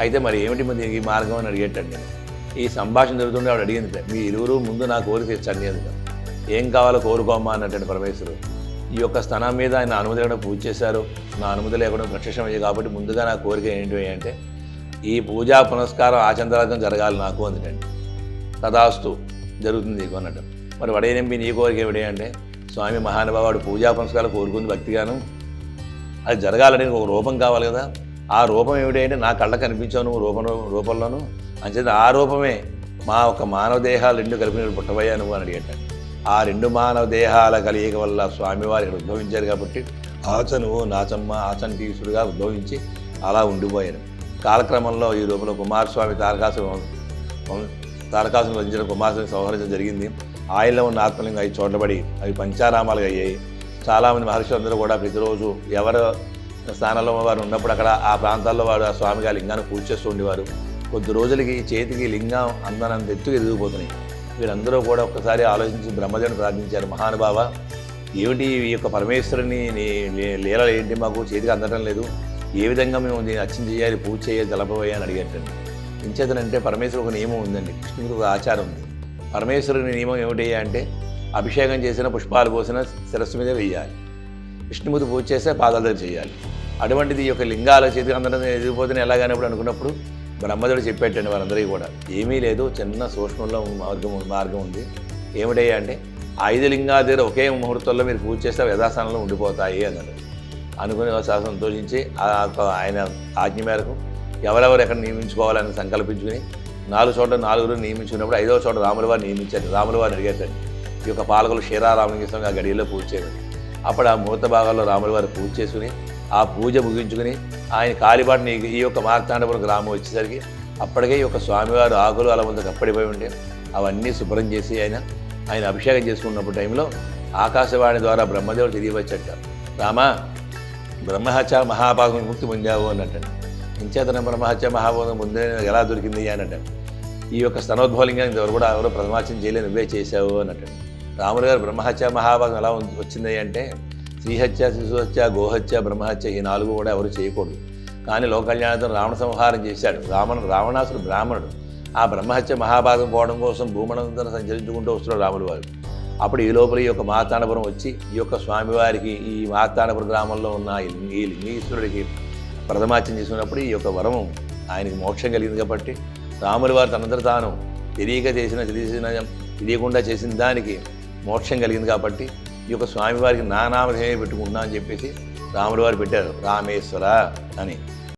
అయితే మరి ఏమిటి మరి ఈ మార్గం అని అడిగేటండి. నేను ఈ సంభాషణ జరుగుతుంటే ఆవిడ అడిగింది మీ ఇరువురు ముందు నా కోరిక తెచ్చండి అందుకు ఏం కావాలో కోరుకోమ్మా అన్నట్టు పరమేశ్వరుడు. ఈ యొక్క స్థనం మీద ఆయన అనుమతి లేకుండా పూజ చేశారు. నా అనుమతి లేకుండా ప్రత్యక్షం కాబట్టి ముందుగా నా కోరిక ఏంటి అంటే ఈ పూజా పునస్కారం ఆచంద్రార్థం జరగాలి నాకు అందుకండి తదాస్తు జరుగుతుంది నీకు అన్నట్టు. మరి వడేనంపి నీ కోరిక ఏమిటి అంటే స్వామి మహానుభావుడు పూజా పునస్కారం కోరుకుంది భక్తిగాను. అది జరగాలని ఒక రూపం కావాలి కదా. ఆ రూపం ఏమిటంటే నా కళ్ళ కనిపించాను రూపం రూపంలోను అంచేత ఆ రూపమే మా ఒక మానవ దేహాలు రెండు కలిపిన పుట్టబోయా నువ్వు అని అడిగట. ఆ రెండు మానవ దేహాల కలియక వల్ల స్వామివారు ఇక్కడ ఉద్భవించారు కాబట్టి ఆచను నాచమ్మ ఆచన్ ఉద్భవించి అలా ఉండిపోయారు. కాలక్రమంలో ఈ రూపంలో కుమారస్వామి తారకాసు తారకాసును వధించిన కుమారస్వామి సంహరించడం జరిగింది. ఆయనలో ఉన్న ఆత్మలింగం అవి చూడబడి అవి పంచారామాలుగా అయ్యాయి. చాలామంది మహర్షులందరూ కూడా ప్రతిరోజు ఎవరు స్థానంలో వారు ఉన్నప్పుడు అక్కడ ఆ ప్రాంతాల్లో వారు ఆ స్వామిగా లింగాన్ని పూజ చేస్తూ ఉండేవారు. కొద్ది రోజులకి చేతికి లింగం అందనంత ఎత్తుకు ఎదిగిపోతున్నాయి వీరందరూ కూడా ఒక్కసారి ఆలోచించి బ్రహ్మదేవుని ప్రార్థించారు. మహానుభావ ఏమిటి ఈ యొక్క పరమేశ్వరుని నీ లీలలు ఏంటి మాకు? చేతికి అందడం లేదు. ఏ విధంగా మేము దీన్ని అర్చన చేయాలి పూజ చేయాలి తెలపబోయా అని అడిగేటండి ఇంచేతనంటే పరమేశ్వరుడు ఒక నియమం ఉందండి. కృష్ణుడికి ఒక ఆచారం ఉంది. పరమేశ్వరుని నియమం ఏమిటి అంటే అభిషేకం చేసిన పుష్పాలు పోసిన శిరస్సు మీద వేయాలి. విష్ణుమూర్తి పూజ చేస్తే పాదాలు చేయాలి అటువంటిది ఈ యొక్క లింగాల చేతికి అందరం ఎదిగిపోతే ఎలాగైనప్పుడు అనుకున్నప్పుడు బ్రహ్మదేవుడు చెప్పేటండి వారందరికీ కూడా. ఏమీ లేదు చిన్న సూక్ష్మంలో మార్గం మార్గం ఉంది. ఏమిటయ్యా అంటే ఐదు లింగాల దగ్గర ఒకే ముహూర్తంలో మీరు పూజ చేస్తే యథాస్థానంలో ఉండిపోతాయి అన్నాడు. అనుకుని సంతోషించి ఆ యొక్క ఆయన ఆజ్ఞ మేరకు ఎవరెవరు ఎక్కడ నియమించుకోవాలని సంకల్పించుకుని నాలుగు చోట్ల నాలుగురు నియమించుకున్నప్పుడు ఐదవ చోట రాముల వారిని నియమించారు. రాముల వారిని అడిగేటండి ఈ యొక్క పాలకులు క్షీరారామలింగేశ్వరం ఆ గడియలో పూజ చేయండి అప్పుడు ఆ ముహూర్త భాగాల్లో రాముల వారు పూజ చేసుకుని ఆ పూజ ముగించుకుని ఆయన కాలిబాటుని ఈ యొక్క మార్తాండపురం గ్రామం వచ్చేసరికి అప్పటికే ఈ యొక్క స్వామివారు ఆకులు అలా ముందు కప్పడిపోయి ఉంటే అవన్నీ శుభ్రం చేసి ఆయన ఆయన అభిషేకం చేసుకున్నప్పుడు టైంలో ఆకాశవాణి ద్వారా బ్రహ్మదేవుడు తిరిగి వచ్చట రామా బ్రహ్మహత్య మహాభాగం ముక్తి పొందావు అన్నట్టు. ఇంచేతన బ్రహ్మహత్య మహాభాగం ముందే ఎలా దొరికింది అన్నట్టు. ఈ యొక్క స్తనోద్భవలింగానికి ఎవరు కూడా ఎవరు ప్రథమాచం చేయలేదు నువ్వే చేశావు అన్నట్టు. రాములు గారు బ్రహ్మహత్య మహాభాగం ఎలా వచ్చింది అంటే స్త్రీహత్య శిశుహత్య గోహత్య బ్రహ్మహత్య ఈ నాలుగు కూడా ఎవరు చేయకూడదు. కానీ లోకల్యాణతో రావణ సంహారం చేశాడు. రావణ రావణాసుడు బ్రాహ్మణుడు. ఆ బ్రహ్మహత్య మహాభాగం పోవడం కోసం భూమనంతా సంచరించుకుంటూ వస్తున్నాడు రాములు వారు. అప్పుడు ఈ లోపల ఈ యొక్క మార్తాండపురం వచ్చి ఈ యొక్క స్వామివారికి ఈ మార్తాండపురం గ్రామంలో ఉన్న ఈ లింగ- లింగేశ్వరుడికి చేసుకున్నప్పుడు ఈ యొక్క వరము ఆయనకి మోక్షం కలిగింది కాబట్టి రాములు వారు తనందరూ తాను తెలియక చేసిన తెలిసిన తెలియకుండా చేసిన దానికి మోక్షం కలిగింది కాబట్టి ఈ యొక్క స్వామివారికి నానామధేయ పెట్టుకుంటున్నా అని చెప్పేసి రాముల వారు పెట్టారు. రామేశ్వర అని.